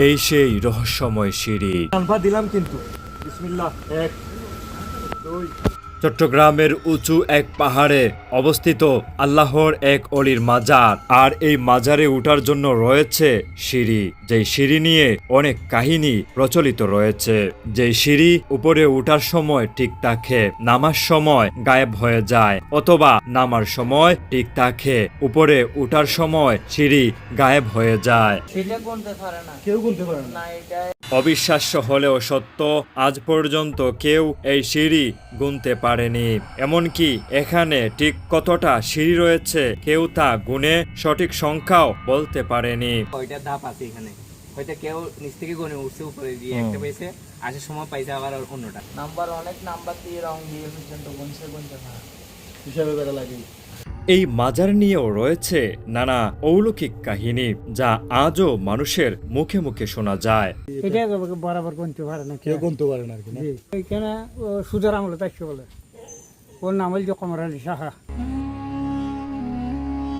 এই সেই রহস্যময় সিঁড়ি। দিলাম কিন্তু। এক দুই। চট্টগ্রামের উঁচু এক পাহাড়ে অবস্থিত আল্লাহর এক অলির মাজার। আর এই মাজারে উঠার জন্য রয়েছে সিঁড়ি। যেই সিঁড়ি নিয়ে অনেক কাহিনী প্রচলিত রয়েছে। যেই সিঁড়ি উপরে উঠার সময় ঠিক থাকে নামার সময় গায়েব হয়ে যায় অথবা নামার সময় ঠিক থাকে উপরে উঠার সময় সিঁড়ি গায়েব হয়ে যায়। কেউ গুনতে পারে না। না অবিশ্বাস্য হলেও সত্য আজ পর্যন্ত কেউ এই সিঁড়ি গুনতে পারেনি। এমনকি এখানে ঠিক কতটা সিঁড়ি রয়েছে কেউ তা গুনে সঠিক সংখ্যাও বলতে পারেনি। ওইটা ধাপ আছে এখানে? হয়তো কেউ নিচ থেকে গনে উঠছে উপরে দিয়ে একটা পেয়েছে আসার সময় পাইছে আবার অন্যটা। নাম্বার অনেক নাম্বার দিয়ে রং দিয়ে পর্যন্ত গুনছে পারে হিসাবে লাগে। এই মাজার নিয়েও রয়েছে নানা অলৌকিক কাহিনী যা আজও মানুষের মুখে মুখে শোনা যায়। এটা বরাবর গুনতে পারে না কেউ গুনতে পারে না এখানে সুজার আমলে তাকে বলে। নাম হল যে কমর সাহা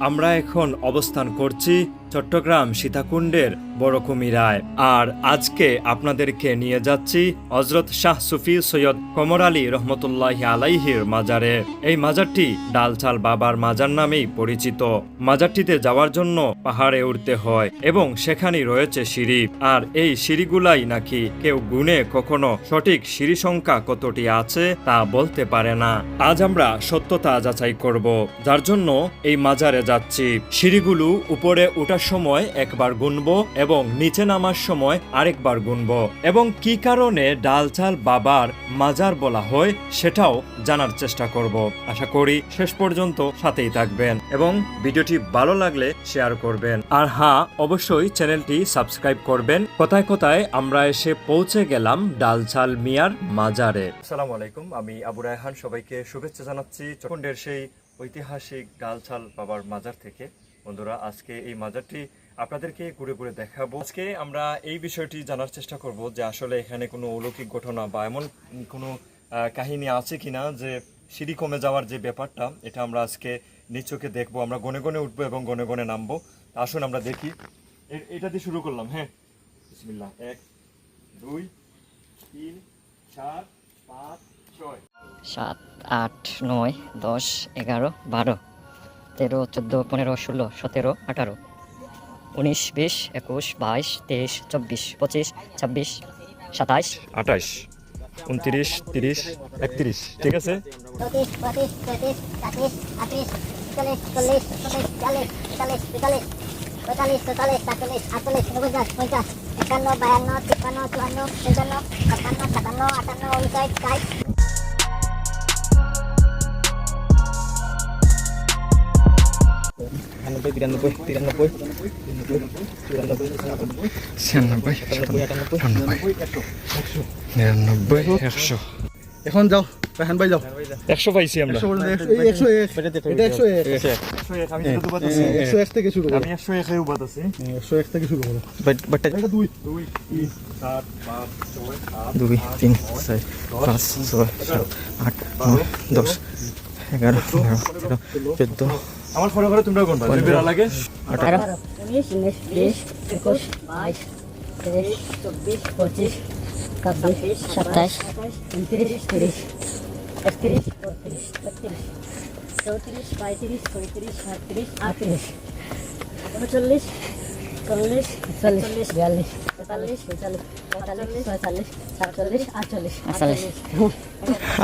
আমরা এখন অবস্থান করছি চট্টগ্রাম সীতাকুণ্ডের বড় কুমিরায় আর আজকে আপনাদেরকে নিয়ে যাচ্ছি হজরত শাহ সুফি সৈয়দ কমর আলী রহমতুল্লাহ আলাইহির মাজারে। এই মাজারটি ডালচাল বাবার মাজার নামেই পরিচিত। মাজারটিতে যাওয়ার জন্য পাহাড়ে উঠতে হয় এবং সেখানেই রয়েছে সিঁড়ি। আর এই সিঁড়িগুলাই নাকি কেউ গুনে কখনো সঠিক সিঁড়ি সংখ্যা কতটি আছে তা বলতে পারে না। আজ আমরা সত্যতা যাচাই করব, যার জন্য এই মাজারে যাচ্ছি। সিঁড়িগুলো উপরে ওঠার সময় একবার গুনব এবং নিচে নামার সময় আরেকবার গুনব। এবং কি কারণে ডাল চাল বাবার মাজার বলা হয় সেটাও জানার চেষ্টা করব। আশা করি শেষ পর্যন্ত সাথেই থাকবেন এবং ভিডিওটি ভালো লাগলে শেয়ার করবেন। আর হ্যাঁ অবশ্যই চ্যানেলটি সাবস্ক্রাইব করবেন। কোথায় কোথায় আমরা এসে পৌঁছে গেলাম ডালচাল মিয়ার মাজারে। সালাম আলাইকুম, আমি আবু রায়হান। সবাইকে শুভেচ্ছা জানাচ্ছি চকুন্ডের সেই ঐতিহাসিক ডালচাল বাবার মাজার থেকে। বন্ধুরা, আজকে এই মাজারটি আপনাদেরকে ঘুরে ঘুরে দেখাবো। আজকে আমরা এই বিষয়টি জানার চেষ্টা করব যে আসলে এখানে কোনো অলৌকিক ঘটনা বা এমন কোনো কাহিনী আছে কিনা যে সিঁড়ি কমে যাওয়ার যে ব্যাপারটা, এটা আমরা আজকে নিচকে দেখব। আমরা গনে গনে উঠবো এবং গনে গনে নামবো। আসুন আমরা দেখি। এটা দিয়ে শুরু করলাম হ্যাঁ। বিসমিল্লাহ। এক, দুই, তিন, চার, পাঁচ, ছয়। সাত, আট, নয়, দশ, এগারো, বারো। তেরো চোদ্দ পনেরো ষোলো সতেরো আঠারো উনিশ বিশ একুশ বাইশ তেইশ চব্বিশ পঁচিশ ছাব্বিশ সাতাইশ আঠাশ উনত্রিশ তিরিশ একত্রিশ ঠিক আছে? পঁয়তাল্লিশ চৌতাল্লিশ সাতচল্লিশ আটচল্লিশ উনপঞ্চাশ পঞ্চাশ একান্ন বায়ান্ন তিপ্পান্ন চুয়ান্ন পঞ্চান্ন সাতান্ন আটান্ন উনষাট ষাট আটানব্বই বিরানব্বই তিরানব্বই চুরানব্বই ছিয়ানব্বই আটানব্বই নিরানব্বই একশো। এখন যাও রাহান ভাই যাও। একশো পাইছি আমরা। একশো একশো- এক একশো একশো থেকে শুরু আমি একশো একে উবাদ আছি। একশো এক থেকে শুরু করো। বাটটা এটা দুই। দুই তিন চার পাঁচ ছয় সাত দুই তিন ছয় পাঁচ ছয় সাত আট নয় দশ এগারো বারো তেরো চোদ্দ আমার ঘরে ঘরে তোমরা কোনটা বেড়া লাগে আঠারো উনিশ উনিশ বিশ একুশ বাইশ তেইশ চব্বিশ পঁচিশ ছাব্বিশ সাতাশ উনত্রিশ তিরিশ একত্রিশ বত্রিশ তেত্রিশ চৌত্রিশ পঁয়ত্রিশ ছয়ত্রিশ সাতত্রিশ আটত্রিশ উনচল্লিশ চল্লিশ চল্লিশ বিয়াল্লিশ তেতাল্লিশ পঁয়তাল্লিশ পঁয়তাল্লিশ ছয়তাল্লিশ সাতচল্লিশ আটচল্লিশ আটচল্লিশ।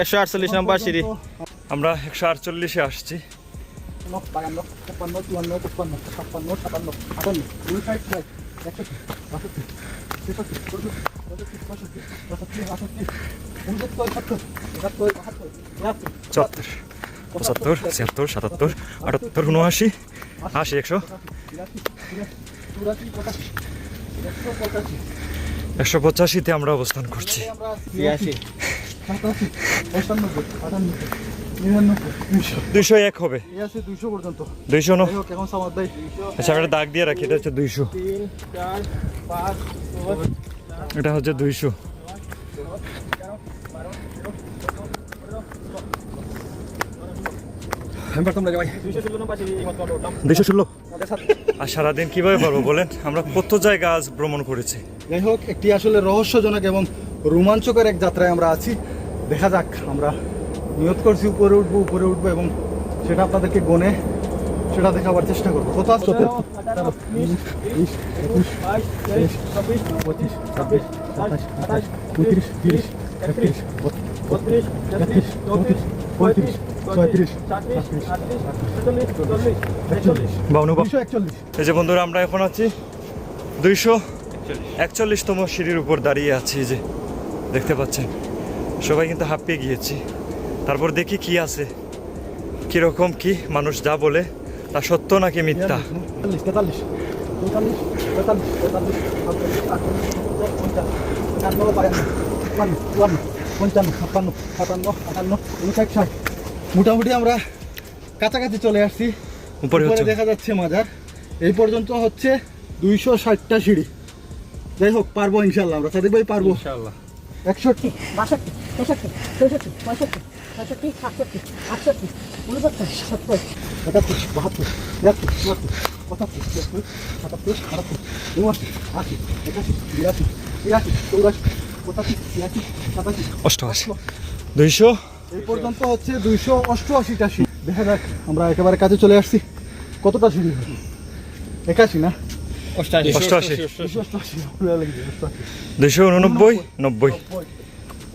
একশো আটচল্লিশ নম্বর সিঁড়ি আমরা একশো আটচল্লিশে আসছি বাগান্ন ছাপ্পান্ন চুয়ান্ন পঁচপান্ন ছাপ্পান্ন সাতান্ন আটান্ন উনষাট ষাট একষট্টি বাষট্টি তেষট্টি চৌষট্টি পঁয়ষট্টি ছষট্টি পঁয়ষট্টি আষট্টি উনসত্তর সত্তর একাত্তর বাহাত্তর তিয়াত্তর চুয়াত্তর পঁচাত্তর ছিয়াত্তর সাতাত্তর আটাত্তর উনআশি আশি একশো একশো পঁচাশিতে আমরা অবস্থান করছি দুইশো এক হবে। দুইশো পর্যন্ত। দুইশো ন। আচ্ছা আমি দাগ দিয়ে রাখি এটা হচ্ছে দুইশো। এটা হচ্ছে দুইশো। দুইশো ষোলো আর সারাদিন কীভাবে পারব বলেন? আমরা কত জায়গা আজ ভ্রমণ করেছি। যাই হোক একটি আসলে রহস্যজনক এবং রোমাঞ্চকর এক যাত্রায় আমরা আছি। দেখা যাক আমরা নিয়ত করছি উপরে উঠবো উপরে উঠবো এবং সেটা আপনাদেরকে গনে সেটা দেখাবার চেষ্টা করব। কত আসছে পঁচিশ, ছাব্বিশ, সাতাশ, আঠাশ, তিরিশ, একত্রিশ, বত্রিশ, তেত্রিশ, চৌত্রিশ, পঁয়ত্রিশ, এই যে বন্ধুরা আমরা এখন আছি দুইশো একচল্লিশতম সিঁড়ির উপর দাঁড়িয়ে আছি যে দেখতে পাচ্ছেন। সবাই কিন্তু হাঁপিয়ে গিয়েছি। তারপর দেখি কি আছে। কীরকম কি মানুষ যা বলে তা সত্য নাকি মিথ্যা? মোটামুটি আমরা কাছাকাছি চলে আসছি। উপরে দেখা যাচ্ছে মাজার। এই পর্যন্ত হচ্ছে দুইশো ষাটটা সিঁড়ি। যাই হোক পারব ইনশাল্লাহ আমরা। সাদিক ভাই পারব। ইনশাল্লাহ। একষট্টি বাষট্টি পঁয়ষট্টি। ছয়ষট্টি সাতষট্টি আটষট্টি উনসত্তর সত্তর একাত্তর বাহাত্তর তিয়াত্তর চুয়াত্তর পঁচাত্তর ছিয়াত্তর সাতাত্তর আটাত্তর উনআশি আশি একাশি বিরাশি তিরাশি চৌরাশি পঁচাশি ছিয়াশি সাতাশি অষ্টআশি। দুইশো। এই পর্যন্ত হচ্ছে দুইশো অষ্টআশিটা সিঁড়ি দেখা যাক আমরা একেবারে কাছে চলে আসছি। কতটা সিঁড়ি হবে? একাশি না? অষ্টআশি। অষ্টআশি। অষ্টআশি। দুইশো উননব্বই নব্বই। নব্বই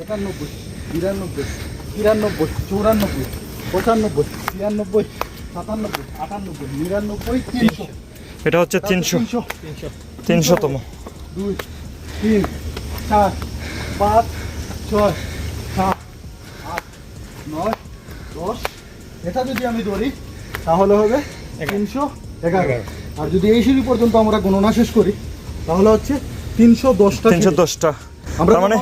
একানব্বই বিরানব্বই। তিরানব্বই চৌরানব্বই পঁচানব্বই ছিয়ানব্বই সাতানব্বই আটানব্বই নিরানব্বই তিনশো। এটা হচ্ছে তিনশো। তিনশো তিনশোতম। দুই তিন চার পাঁচ ছয় সাত আট নয় দশ। এটা যদি আমি ধরি তাহলে হবে তিনশো এগারো। আর যদি এই সিঁড়ি পর্যন্ত আমরা গণনা শেষ করি তাহলে হচ্ছে তিনশো দশটা তিনশো দশটা। আমরা মানে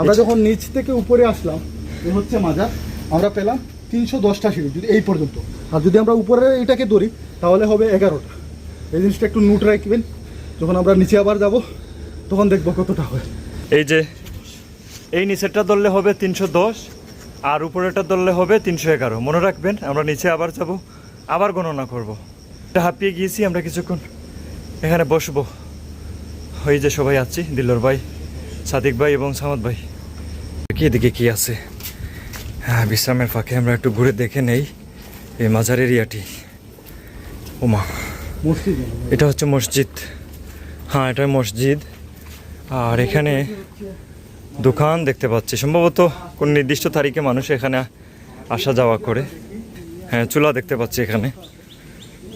আমরা যখন নিচ থেকে উপরে আসলাম এ হচ্ছে মাজার। আমরা পেলাম তিনশো দশটা সিঁড়ি, যদি এই পর্যন্ত। আর যদি আমরা উপরে এটাকে ধরি, তাহলে হবে এগারোটা। এই জিনিসটা একটু নোট রাখবেন। যখন আমরা নিচে আবার যাব, তখন দেখব কতটা হয়। এই যে, এই নিচেরটা ধরলে হবে তিনশো দশ, আর উপরেরটা ধরলে হবে তিনশো এগারো। মনে রাখবেন, আমরা নিচে আবার যাব, আবার গণনা করব। এটা হাঁপিয়ে গিয়েছি আমরা কিছুক্ষণ। এখানে বসবো। ওই যে সবাই আছি দিল্লর ভাই, সাদিক ভাই এবং সামদ ভাই। কি এদিকে কি আছে? বিশ্রামের ফাঁকে আমরা একটু ঘুরে দেখে নেই এই মাজার এরিয়াটি। ওমা। মসজিদ? এটা হচ্ছে মসজিদ। হ্যাঁ এটা মসজিদ। আর এখানে দোকান দেখতে পাচ্ছি। সম্ভবত কোন নির্দিষ্ট তারিখে মানুষ এখানে আসা যাওয়া করে। হ্যাঁ চুলা দেখতে পাচ্ছি এখানে।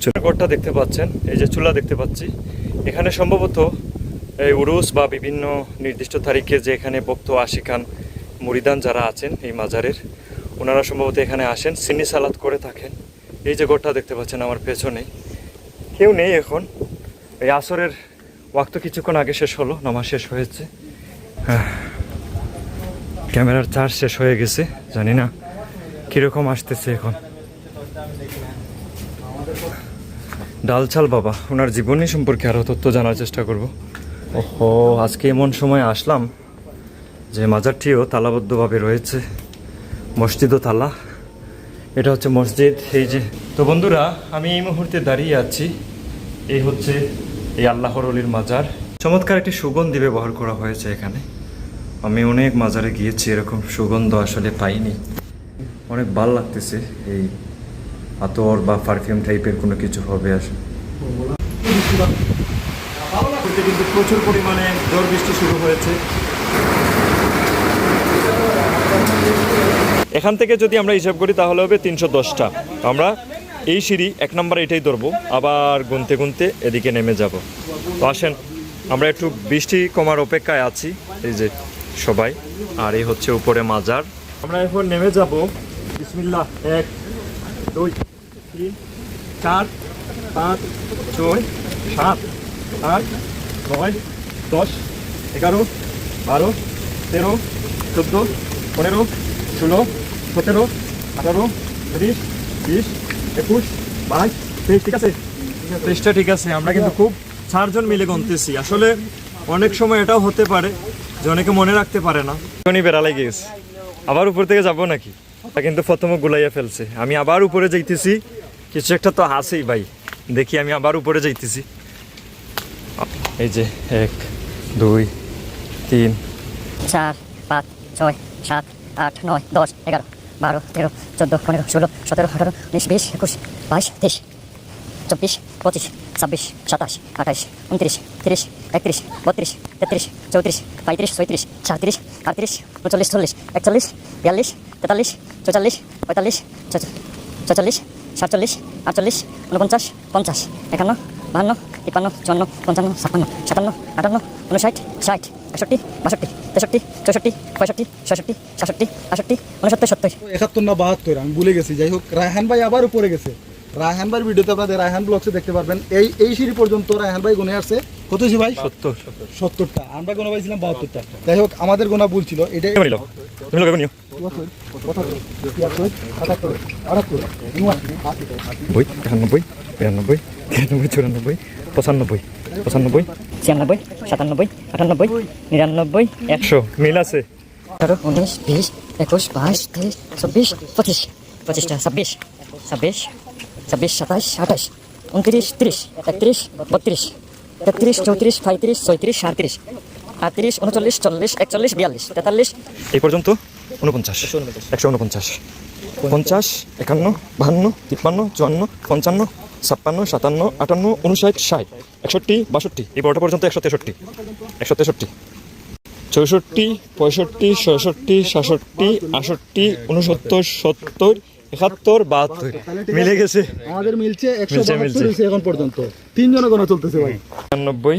চুলা ঘরটা দেখতে পাচ্ছেন। এই যে চুলা দেখতে পাচ্ছি। এখানে সম্ভবত এই উরুস বা বিভিন্ন নির্দিষ্ট তারিখে যে এখানে ভক্ত আশিকান মুরিদান যারা আছেন এই মাজারের, ওনারা সম্ভবত এখানে আসেন সিনি সালাদ করে থাকেন। এই যে ঘরটা দেখতে পাচ্ছেন আমার পেছনে, কেউ নেই এখন। এই আসরের ওয়াক্ত কিছুক্ষণ আগে শেষ হলো, নামাজ শেষ হয়েছে। হ্যাঁ। ক্যামেরার চার্জ শেষ হয়ে গেছে, জানি না কীরকম আসতেছে এখন। ডালচাল বাবা, ওনার জীবনী সম্পর্কে আরও তথ্য জানার চেষ্টা করব। ওহো, আজকে এমন সময় আসলাম যে মাজারটিও তালাবদ্ধভাবে রয়েছে মসজিদও তালা। এটা হচ্ছে মসজিদ। এই যে, তো বন্ধুরা, আমি এই মুহূর্তে দাঁড়িয়ে আছি। এই হচ্ছে এই আল্লাহর অলির মাজার। চমৎকার একটি সুগন্ধি ব্যবহার করা হয়েছে এখানে। আমি অনেক মাজারে গিয়েছি, এরকম সুগন্ধ আসলে পাইনি। অনেক ভালো লাগতেছে এই আতর বা পারফিউম টাইপের কোনো কিছু হবে আসলে কিন্তু প্রচুর পরিমাণে ঝড় বৃষ্টি শুরু হয়েছে। এখান থেকে যদি আমরা হিসাব করি, তাহলে হবে তিনশো দশটা। আমরা এই সিঁড়ি এক নম্বর এটাই ধরবো, আবার গুনতে গুনতে এদিকে নেমে যাব। তো আসেন, আমরা একটু বৃষ্টি কমার অপেক্ষায় আছি, এই যে সবাই, আর এই হচ্ছে উপরে মাজার। আমরা এখন নেমে যাব, বিসমিল্লাহ, এক, দুই, তিন, চার, পাঁচ, ছয়, সাত, আট, নয়, দশ, এগারো, বারো, তেরো, চোদ্দ পনেরো ষোলো সতেরো আঠারো তিরিশ বিশ একুশ বাইশ তেইশ ঠিক আছে? তেইশটা ঠিক আছে আমরা কিন্তু খুব চারজন মিলে গনতেছি। আসলে অনেক সময় এটাও হতে পারে যে অনেকে মনে রাখতে পারে না। এখনই বেড়ালে গিয়েছে। আবার উপর থেকে যাব নাকি? তা কিন্তু প্রথমে গুলাইয়া ফেলছে। আমি আবার উপরে যাইতেছি। কিছু একটা তো হাসেই ভাই। দেখি আমি আবার উপরে যাইতেছি। এই যে এক দুই তিন। চার পাঁচ ছয়। সাত, আট, নয়, দশ, এগারো, বারো, তেরো, চোদ্দ, পনেরো, ষোলো, সতেরো, আঠারো, উনিশ, বিশ, একুশ, বাইশ, তেইশ, চব্বিশ, পঁচিশ, ছাব্বিশ, সাতাশ, আঠাশ, উনত্রিশ, তিরিশ, একত্রিশ, বত্রিশ, তেত্রিশ, চৌত্রিশ, পঁয়ত্রিশ, ছয়ত্রিশ, সাঁত্রিশ, আটত্রিশ, উনচল্লিশ, চল্লিশ, একচল্লিশ, বিয়াল্লিশ, তেতাল্লিশ, চৌচল্লিশ, পঁয়তাল্লিশ ছচল্লিশ, সাতচল্লিশ, আটচল্লিশ উনপঞ্চাশ পঞ্চাশ, একান্ন, বাহান্ন, তিপ্পান্ন, চুয়ান্ন, পঞ্চান্ন, ছাপ্পান্ন, সাতান্ন, আটান্ন উনষাট ষাট একষট্টি বাষট্টি তেষট্টি চৌষট্টি পঁয়ষট্টি ছষট্টি সাতষট্টি আষট্টি উনসত্তর সত্তর। একাত্তর না বাহাত্তর আমি ভুলে গেছি। যাই হোক রায়হান ভাই আবার উপরে গেছে। রায়হান ভাইয়ের ভিডিওতে আপনাদের রায়হান ব্লগসে দেখতে পারবেন। এই এই সিঁড়ি পর্যন্ত রায়হান ভাই গুনে আসছে। কত ভাই? সত্তর। সত্তরটা। আমরা গোনা পাইছিলাম বাহাত্তরটা। যাই হোক আমাদের গোনা ভুল ছিল। এটা তুমি লোক নিও। বিরানব্বই তিরানব্বই চুরানব্বই পঁচানব্বই পঁচানব্বই ছিয়ানব্বই সাতানব্বই আটানব্বই নিরানব্বই একশো মিল আছে। আঠারো উনিশ বিশ একুশ বাইশ তেইশ চব্বিশ পঁচিশ পঁচিশটা ছাব্বিশ ছাব্বিশ ছাব্বিশ সাতাশ আঠাশ উনত্রিশ তিরিশ একত্রিশ বত্রিশ তেত্রিশ চৌত্রিশ পঁয়ত্রিশ ছয়ত্রিশ সাঁত্রিশ আটত্রিশ উনচল্লিশ চল্লিশ একচল্লিশ বিয়াল্লিশ তেতাল্লিশ এই পর্যন্ত উনপঞ্চাশ একশো উনপঞ্চাশ পঞ্চাশ একান্ন বাহান্ন তিপ্পান্ন চুয়ান্ন পঞ্চান্ন ছাপ্পান্ন সাতান্ন আটান্ন উনষাট ষাট একষট্টি বাষট্টি। এই বড়টা পর্যন্ত একশো তেষট্টি। একশো তেষট্টি। চৌষট্টি পঁয়ষট্টি ছয়ষট্টি সাতষট্টি আষট্টি উনসত্তর সত্তর একাত্তর বাহাত্তর। মিলে গেছে। আমাদের মিলছে একশো মিলছে, মিলছে। এখন পর্যন্ত। তিনজনে গোনা চলতেছে ভাই। তিরানব্বই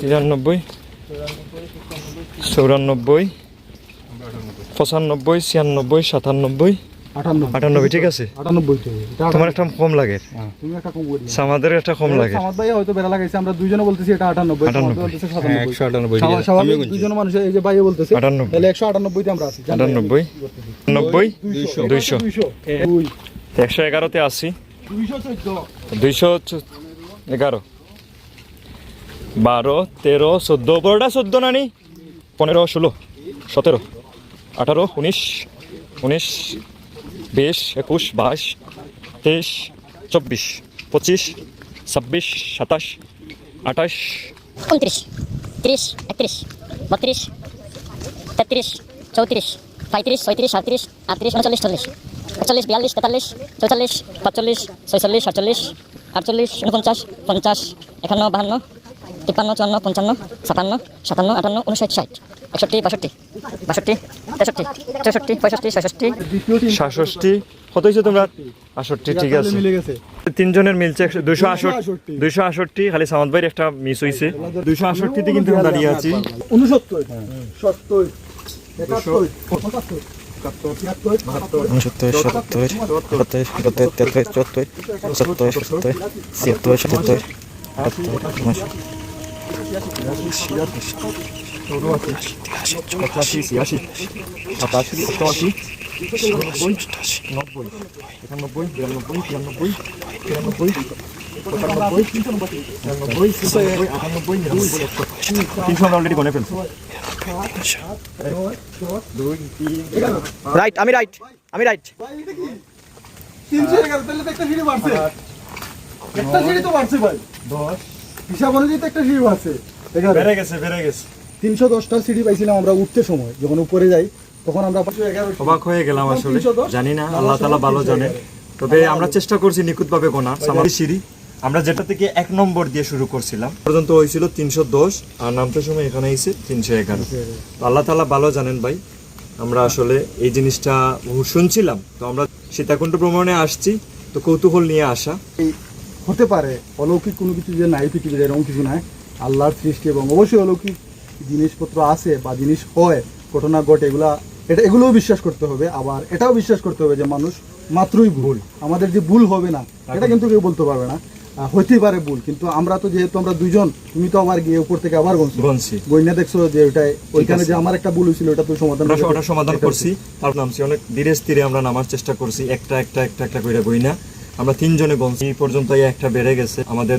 তিরানব্বই চৌরানব্বই পঁচানব্বই ছিয়ানব্বই সাতানব্বই আটানব্বই আটানব্বই ঠিক আছে? আটানব্বই তো। এটা তোমার একটা কম লাগে। হ্যাঁ। আমাদের একটা কম লাগে। সামাদ হয়তো বেড়া লাগাইছে আমরা দুইজনে বলতেছি এটা আটানব্বই মানুষ এই যে আটানব্বই। তাহলে একশো আটানব্বইতে আমরা আছি। আটানব্বই? নব্বই দুইশো। দুইশো। একশো এগারোতে আশি দুইশো চোদ্দ। দুইশো চ- এগারো। বারো তেরো চোদ্দ। বড়টা চোদ্দ নানি? পনেরো ষোলো সতেরো আঠারো উনিশ উনিশ বিশ, একুশ, বাইশ, তেইশ, চব্বিশ, পঁচিশ, ছাব্বিশ, সাতাশ, আঠাশ উনত্রিশ তিরিশ, একত্রিশ, বত্রিশ, তেত্রিশ, চৌত্রিশ, পঁয়ত্রিশ, ছয়ত্রিশ, সাঁত্রিশ, আটত্রিশ, উনচল্লিশ, চল্লিশ, একচল্লিশ, বিয়াল্লিশ, তেতাল্লিশ, চৌচল্লিশ, পাঁচচল্লিশ, ছয়চল্লিশ, সাতচল্লিশ, আটচল্লিশ উনপঞ্চাশ পঞ্চাশ, একান্ন, বাহান্ন, তিপ্পান্ন, চুয়ান্ন, পঞ্চান্ন, ছাপান্ন, সাতান্ন, আটান্ন উনষাট ষাট একষট্টি, বাষট্টি বাষট্টি তেষট্টি চৌষট্টি পঁয়ষট্টি টিম সাতষট্টি। কত হয়েছে তোমরা? আষট্টি ঠিক আছে। তিনজনের মিলছে দুইশো আষট্টি 268 দুইশো আষট্টি খালি সামাদ ভাইয়ের একটা মিস হয়েছে দুইশো আষট্টিতে কিন্তু আমরা দাঁড়িয়ে আছি। উনসত্তর। সত্তর। একাত্তর। উনসত্তর সত্তর সত্তর। সত্তর তেত্তর চুয়াত্তর সত্তর সত্তর ছিয়াত্তর সাতাত্তর আটাত্তর উনসত্তর পঁচাশি ছিয়াশি সাতাশি অষ্টআশি নব্বই নব্বই একানব্বই বিরানব্বই তিরানব্বই তিরানব্বই পঁচানব্বই নিরানব্বই ছিয়ানব্বই আটানব্বই নিরানব্বই তিনশো আমরা অলরেডি গনে ফেলছি রাইট আমি রাইট আমি রাইট তিনশো এগারো তাহলে তো একটা সিঁড়ি বাড়ছে। একটা সিঁড়ি তো বাড়ছে ভাই দশ। হিসাব অনুযায়ী তো একটা সিঁড়ি বাড়ছে। বেড়ে গেছে বেড়ে গেছে। তিনশো দশটা সিঁড়ি পাইছিলাম আমরা উঠতে সময়। যখন উপরে যাই তখন আমরা অবাক হয়ে গেলাম আসলে। 310, জানি না আল্লাহ তালা ভালো জানে। তবে আমরা চেষ্টা করছি নিখুঁতভাবে গোনা সামারি সিঁড়ি। আমরা যেটা থেকে এক নম্বর দিয়ে শুরু করছিলাম পর্যন্ত হয়েছিল তিনশো দশ আর নামটার সময় এখানে এসে তিনশো এগারো। তো আল্লাহ তালা ভালো জানেন ভাই আমরা আসলে এই জিনিসটা শুনছিলাম। তো আমরা সীতাকুণ্ড ভ্রমণে আসছি তো কৌতূহল নিয়ে আসা। হতে পারে অলৌকিক কোনো কিছু যে নাই পৃথিবীতে এরকম কিছু নাই আল্লাহর সৃষ্টি এবং অবশ্যই অলৌকিক জিনিসপত্র আছে বা জিনিস হয় ঘটনা ঘটে এগুলা এটা এগুলোও বিশ্বাস করতে হবে। আবার এটাও বিশ্বাস করতে হবে যে মানুষ মাত্রই ভুল। আমাদের যে ভুল হবে না এটা কিন্তু কেউ বলতে পারবে না। আহ, হইতেই পারে ভুল কিন্তু আমরা তো যেহেতু আমরা দুইজন তুমি তো আবার গিয়ে উপর থেকে আবার গনছি। গইনা দেখছ যে ওইটাই ওইখানে যে আমার একটা ভুল হয়েছিল ওটা তো সমাধান ওটা সমাধান করছি। তারপর নামছি। অনেক ধীরে স্থিরে আমরা নামার চেষ্টা করছি। একটা একটা একটা একটা করে গইনা আমরা তিনজনে গমছি এই পর্যন্ত একটা বেড়ে গেছে। আমাদের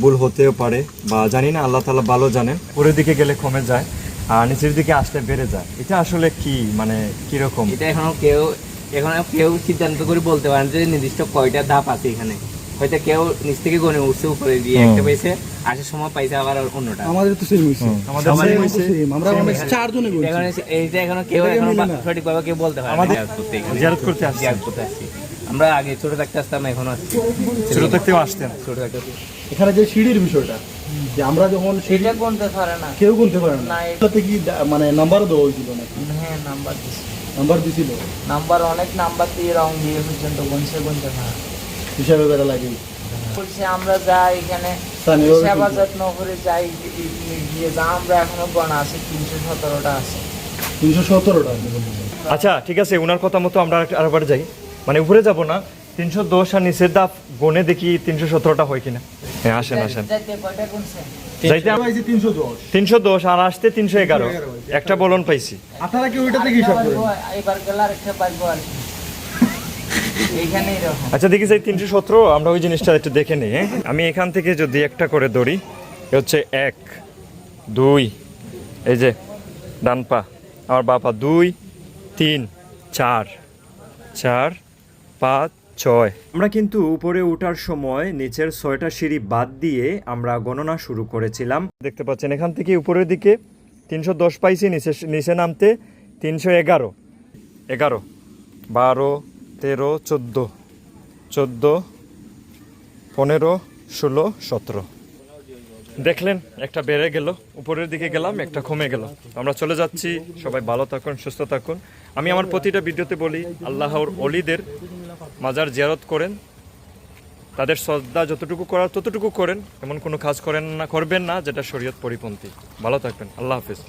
ভুল হতেও পারে বা জানি না আল্লাহ তালা ভালো জানেন। উপরের দিকে গেলে কমে যায় আর নিচের দিকে আসলে বেড়ে যায়। এটা আসলে কি মানে কীরকম? এটা এখনও কেউ এখনও কেউ সিদ্ধান্ত করে বলতে পারেন যে নির্দিষ্ট কয়টা ধাপ আছে এখানে। হয়তো কেউ নিচ থেকে গনে উঠছে উপরে দিয়ে একটা পাইছে আসার সময় পাইছে আবার অন্যটা। আমাদের তো সেম হইছে। আমাদের same হইছে। আমরা অনেক বলছি। এসে- এইটা এখনও কেউ এখনও মিলে না। সঠিক ভাবে কেউ বলতে পারে আমাদের- জিয়ারত করতে। জিয়ারত করতে আসছেন। জিয়ারত করতে আসছি। আমরা আগে ছোট থাকতে আসতাম এখনও আসছি ছোট থাকতেও আসতেন। ছোট থাকতে এখানে যে সিঁড়ির বিষয়টা যে আমরা যখন সেটা কোনতে পারে না। কেউ গুনতে পারে না। না, এটাতে কি মানে নাম্বার দেওয়া হয়েছিল নাকি? হ্যাঁ নাম্বার দিছি নাম্বার দিছিল নাম্বার অনেক নাম্বার দিয়ে রং দিয়ে পর্যন্ত গুনছে গুনতে পারে হিসাবে বেড়া লাগে। বলছে আমরা যাই এখানে। সেবা যত্ন করে যাই গিয়ে যা আমরা এখনও গণা আছে তিনশো সতেরোটা আছে। তিনশো সতেরোটা আচ্ছা ঠিক আছে ওনার কথা মতো আমরা আরেকবার যাই। মানে উপরে যাব না তিনশো দশ আর নিচের দাপ গনে দেখি তিনশো সতেরোটা হয় কিনা। হ্যাঁ আসেন আসেন। যাইতে তিনশো দশ। আর আসতে তিনশো এগারো। একটা বলন পাইছি। আপনারা কি ওইটা থেকে হিসাব করেন? এবার গেলে আরেকটা পাইবো আর কি। এইখানেই রকম আচ্ছা দেখি যাই তিনশো সতেরো আমরা ওই জিনিসটা একটু দেখে নিই হ্যাঁ? আমি এখান থেকে যদি একটা করে ধরি এ হচ্ছে এক দুই এই যে ডান পা আমার বাপা দুই তিন চার চার পাঁচ, ছয়। আমরা কিন্তু উপরে ওঠার সময় নিচের ছয়টা সিঁড়ি বাদ দিয়ে আমরা গণনা শুরু করেছিলাম। দেখতে পাচ্ছেন, এখান থেকে উপরের দিকে তিনশো দশ পাইছি, নিচে নিচে নামতে তিনশো এগারো। এগারো, বারো, তেরো, চোদ্দ চোদ্দ, পনেরো, ষোলো, সতেরো। দেখলেন, একটা বেড়ে গেল, উপরের দিকে গেলাম, একটা কমে গেল। আমরা চলে যাচ্ছি, সবাই ভালো থাকুন, সুস্থ থাকুন। আমি আমার প্রতিটা ভিডিওতে বলি, আল্লাহর অলিদের মাজার জিয়ারত করেন। তাদের শ্রদ্ধা যতটুকু করার ততটুকু করেন। এমন কোনো কাজ করেন না, করবেন না, যেটা শরীয়ত পরিপন্থী। ভালো থাকবেন। আল্লাহ হাফিজ।